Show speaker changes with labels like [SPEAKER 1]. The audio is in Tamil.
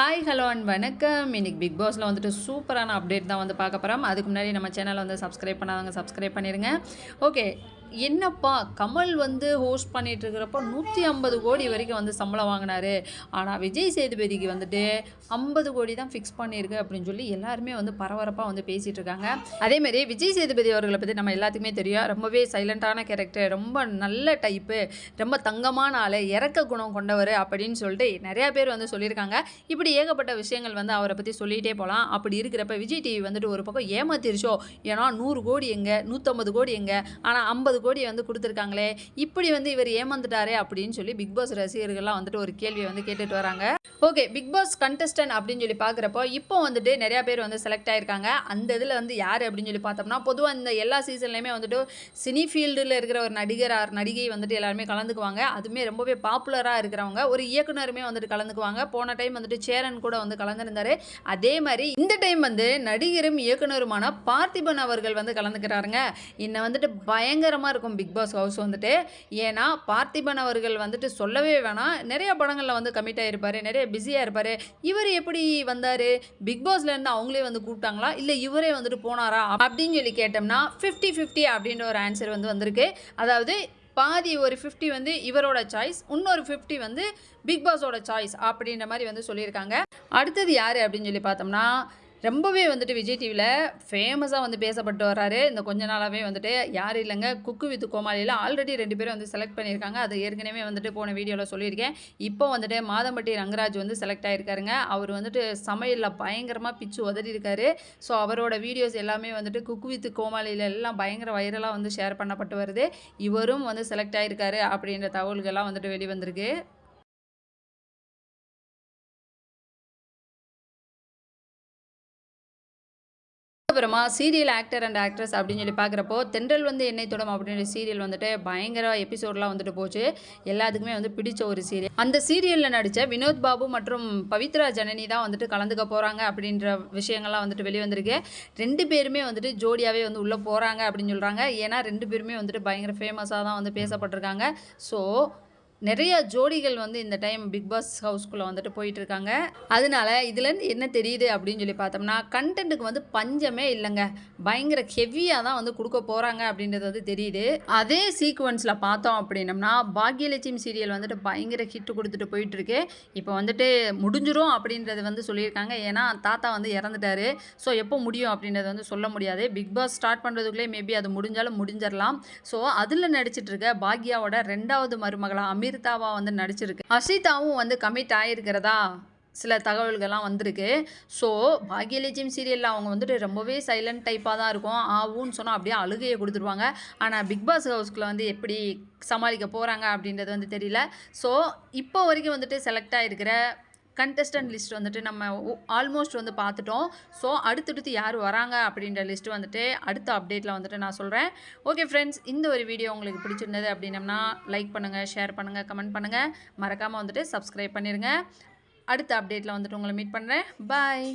[SPEAKER 1] ஹாய் ஹலோ அண்ட் வணக்கம். இன்னைக்கு பிக் பாஸில் வந்துட்டு சூப்பரான அப்டேட் தான் வந்து பார்க்க போகிறோம் அதுக்கு முன்னாடி நம்ம சேனலை வந்து சப்ஸ்கிரைப் பண்ணாதவங்க சப்ஸ்கிரைப் பண்ணிடுங்க ஓகே என்னப்பா கமல் வந்து ஹோஸ்ட் பண்ணிட்டு இருக்கிறப்போ நூற்றி ஐம்பது கோடி வரைக்கும் வந்து சம்பளம் வாங்கினாரு. ஆனால் விஜய் சேதுபதிக்கு வந்துட்டு ஐம்பது கோடி தான் ஃபிக்ஸ் பண்ணியிருக்கு அப்படின்னு சொல்லி எல்லாருமே வந்து பரபரப்பாக வந்து பேசிகிட்டு இருக்காங்க அதேமாரி விஜய் சேதுபதி அவர்களை பற்றி நம்ம எல்லாத்துக்குமே தெரியும். ரொம்பவே சைலண்ட்டான கேரக்டர் ரொம்ப நல்ல டைப்பு ரொம்ப தங்கமான ஆள் இறக்க குணம் கொண்டவர் அப்படின்னு சொல்லிட்டு நிறையா பேர் வந்து சொல்லியிருக்காங்க. இப்படி ஏகப்பட்ட விஷயங்கள் வந்து அவரை பற்றி சொல்லிகிட்டே போகலாம் அப்படி இருக்கிறப்ப விஜய் டிவி வந்துட்டு ஒரு பக்கம் ஏமாத்திருச்சோ? ஏன்னா நூறு கோடி எங்கே? நூற்றம்பது கோடி எங்கே? ஆனால் ஐம்பது கோடி வந்து கொடுத்துருக்காங்களே இப்படி வந்து இவர் ஏமாந்துட்டாரே அப்படின்னு சொல்லி பிக் பாஸ் ரசிகர்கள்லாம் வந்துட்டு ஒரு கேள்வியை வந்து கேட்டுட்டு வராங்க. ஓகே பிக் பாஸ் கண்டஸ்டன்ட் அப்படின்னு சொல்லி பார்க்குறப்போ இப்போ வந்துட்டு நிறையா பேர் வந்து செலக்ட் ஆயிருக்காங்க. அந்த இதில் வந்து யார் அப்படின்னு சொல்லி பார்த்தோம்னா பொதுவாக இந்த எல்லா சீசன்லையுமே வந்துட்டு சினி ஃபீல்டில் இருக்கிற ஒரு நடிகர் ஆர் நடிகை வந்துட்டு எல்லாருமே கலந்துக்குவாங்க. அதுவுமே ரொம்பவே பாப்புலராக இருக்கிறவங்க ஒரு இயக்குனருமே வந்துட்டு கலந்துக்குவாங்க. போன டைம் வந்துட்டு சேரன் கூட வந்து கலந்துருந்தார். அதே மாதிரி இந்த டைம் வந்து நடிகரும் இயக்குனருமான பார்த்திபன் அவர்கள் வந்து கலந்துக்கிறாருங்க. என்னை வந்துட்டு பயங்கரமாக இருக்கும் பிக் பாஸ் ஹவுஸ் வந்துட்டு. ஏன்னா பார்த்திபன் அவர்கள் வந்துட்டு சொல்லவே வேணாம். நிறைய படங்களில் வந்து கமிட் ஆகிருப்பார் நிறைய பிஸியாக இருப்பார். இவர் எப்படி வந்தார்? பிக் பாஸ்லேருந்து அவங்களே வந்து கூப்பிட்டாங்களா? இல்லை இவரே வந்துட்டு போனாரா? அப்படின்னு சொல்லி கேட்டோம்னா ஃபிஃப்டி ஃபிஃப்டி அப்படின்ற ஒரு ஆன்சர் வந்து வந்திருக்கு. அதாவது பாதி ஒரு ஃபிஃப்டி வந்து இவரோட சாய்ஸ் இன்னொரு ஃபிஃப்டி வந்து பிக் பாஸோட சாய்ஸ் அப்படின்ற மாதிரி வந்து சொல்லியிருக்காங்க. அடுத்தது யார் அப்படின்னு சொல்லி பார்த்தோம்னா ரொம்பவே வந்துட்டு விஜய் டிவியில் ஃபேமஸாக வந்து பேசப்பட்டு வர்றாரு. இந்த கொஞ்ச நாளாகவே வந்துட்டு யாரும் இல்லைங்க குக்கு வித் கோமாளியில் ஆல்ரெடி ரெண்டு பேரும் வந்து செலக்ட் பண்ணியிருக்காங்க. அது ஏற்கனவே வந்துட்டு போன வீடியோவில் சொல்லியிருக்கேன். இப்போ வந்துட்டு மாதம்பட்டி ரங்கராஜ் வந்து செலக்ட் ஆகிருக்காருங்க அவர் வந்துட்டு சமையலில் பயங்கரமாக பிச்சு உதறி இருக்காரு ஸோ அவரோட வீடியோஸ் எல்லாமே வந்துட்டு குக்கு வித் கோமாளியில் எல்லாம் பயங்கர வைரலாக வந்து ஷேர் பண்ணப்பட்டு வருது. இவரும் வந்து செலக்ட் ஆகிருக்காரு அப்படின்ற தகவல்கள்லாம் வந்துட்டு வெளிவந்திருக்கு. அப்புறமா சீரியல் ஆக்டர் அண்ட் ஆக்ட்ரஸ் அப்படின்னு சொல்லி பார்க்குறப்போ தென்றல் வந்து என்னை தொடும் அப்படின்ற சீரியல் வந்துட்டு பயங்கர எபிசோட்லாம் வந்துட்டு போச்சு. எல்லாத்துக்குமே வந்து பிடிச்ச ஒரு சீரியல் அந்த சீரியலில் நடித்த வினோத் பாபு மற்றும் பவித்ரா ஜனனி தான் வந்துட்டு கலந்துக்க போகிறாங்க அப்படின்ற விஷயங்கள்லாம் வந்துட்டு வெளிவந்திருக்கு. ரெண்டு பேருமே வந்துட்டு ஜோடியாகவே வந்து உள்ளே போகிறாங்க அப்படின்னு சொல்கிறாங்க ஏன்னா ரெண்டு பேருமே வந்துட்டு பயங்கர ஃபேமஸாக தான் வந்து பேசப்பட்டிருக்காங்க. ஸோ நிறைய ஜோடிகள் வந்து இந்த டைம் பிக் பாஸ் ஹவுஸ்குள்ளே வந்துட்டு போயிட்டு இருக்காங்க அதனால இதுலேருந்து என்ன தெரியுது அப்படின்னு சொல்லி பார்த்தோம்னா கண்டென்ட்டுக்கு வந்து பஞ்சமே இல்லைங்க. பயங்கர ஹெவியாக தான் வந்து கொடுக்க போகிறாங்க அப்படின்றது வந்து தெரியுது. அதே சீக்வன்ஸில் பார்த்தோம் அப்படின்னம்னா பாக்யலட்சுமி சீரியல் வந்துட்டு பயங்கர ஹிட் கொடுத்துட்டு போயிட்டுருக்கு. இப்போ வந்துட்டு முடிஞ்சிரும் அப்படின்றது வந்து சொல்லியிருக்காங்க. ஏன்னா தாத்தா வந்து இறந்துட்டாரு. ஸோ எப்போ முடியும் அப்படின்றது வந்து சொல்ல முடியாது. பிக் பாஸ் ஸ்டார்ட் பண்ணுறதுக்குள்ளே மேபி அது முடிஞ்சாலும் முடிஞ்சிடலாம் ஸோ அதில் நடிச்சிட்டு இருக்க பாக்யாவோட ரெண்டாவது மருமகளா அமிர்தாவா வந்து நடிச்சிருக்கு. அஷிதாவும் வந்து கமிட் ஆகிருக்கிறதா சில தகவல்கள்லாம் வந்திருக்கு. ஸோ பாக்யலட்சுமி சீரியலில் அவங்க வந்துட்டு ரொம்பவே சைலண்ட் டைப்பாக தான் இருக்கும். ஆவுன்னு சொன்னால் அப்படியே அழுகையை கொடுத்துருவாங்க. ஆனால் பிக் பாஸ் ஹவுஸ்க்குள்ள வந்து எப்படி சமாளிக்க போகிறாங்க அப்படின்றது வந்து தெரியல. ஸோ இப்போ வரைக்கும் வந்துட்டு செலக்ட் ஆகிருக்கிற கண்டஸ்டன்ட் லிஸ்ட் வந்துட்டு நம்ம ஆல்மோஸ்ட் வந்து பார்த்துட்டோம். ஸோ அடுத்தடுத்து யார் வராங்க அப்படின்ற லிஸ்ட்டு வந்துட்டு அடுத்த அப்டேட்டில் வந்துட்டு நான் சொல்கிறேன் ஓகே ஃப்ரெண்ட்ஸ் இந்த ஒரு வீடியோ உங்களுக்கு பிடிச்சிருந்தது அப்படின்னம்னா லைக் பண்ணுங்கள் ஷேர் பண்ணுங்கள் கமெண்ட் பண்ணுங்கள் மறக்காமல் வந்துட்டு சப்ஸ்கிரைப் பண்ணிடுங்க அடுத்த அப்டேட்டில் வந்துட்டு உங்களை மீட் பண்ணுறேன் பாய்